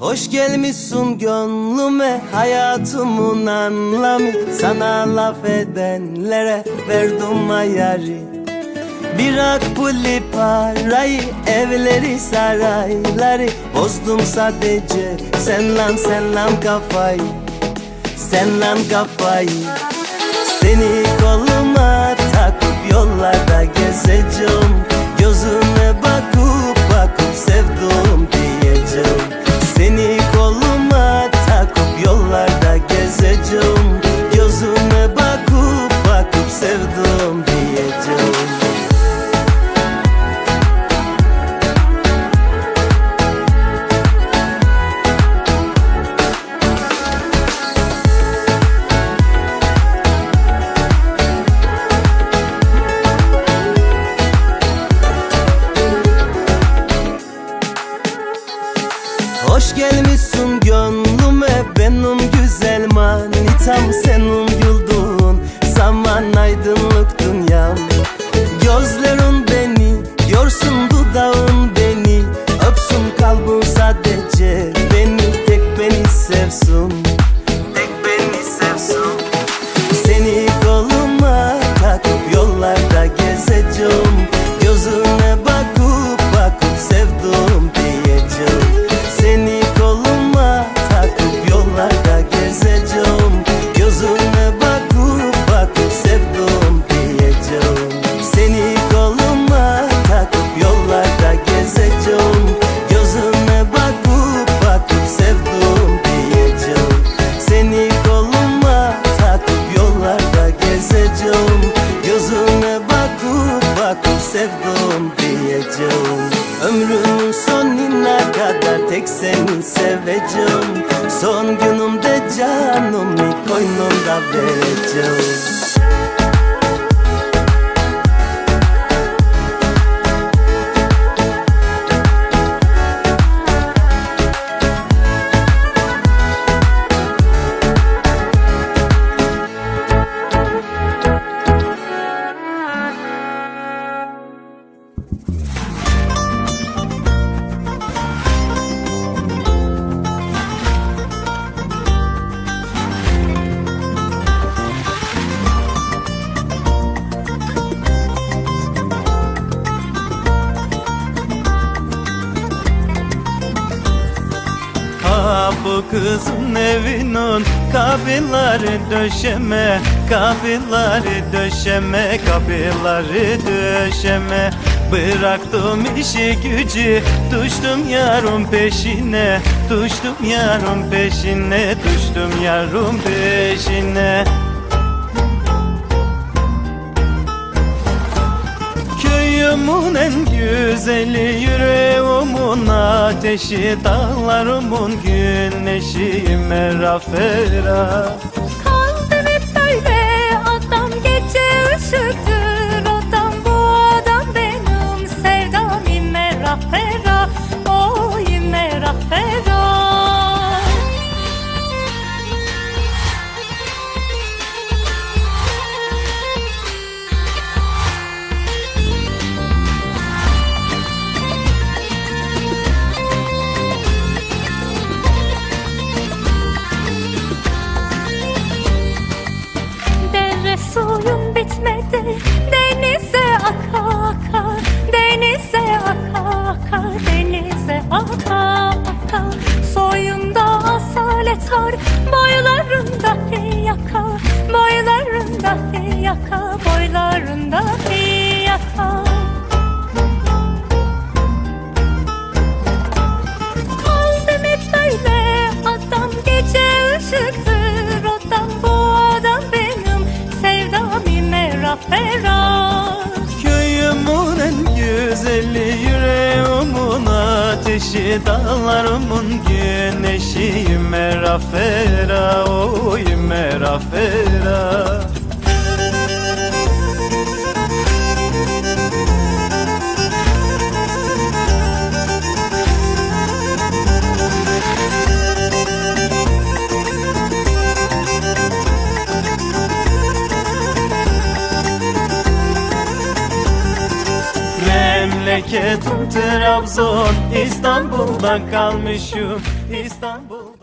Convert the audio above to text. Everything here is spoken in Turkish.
Hoş gelmişsin gönlüme hayatımın anlamı. Sana laf edenlere verdim ayarı. Bırak puli parayı evleri sarayları. Bozdum sadece sen lan sen lan kafayı. Sen lan kafayı. Seni koluma takıp yollarda gezeceğim. Gözüne benim güzel manitam Senin seni seveceğim. Son günümde canımı koynumda vereceğim Kızın evinin kabiları döşeme Kabiları döşeme, kabiları döşeme. Bıraktım işi gücü, düştüm yarın peşine. Düştüm yarın peşine, düştüm yarın peşine. Köyümün en güzeli yüreğimin ateşi Dağlarımın güneşi merafera ateşi Dağlarımın güneşi merafera Oy merafera Memleketim Trabzon İstanbul'da kalmışım İstanbul'da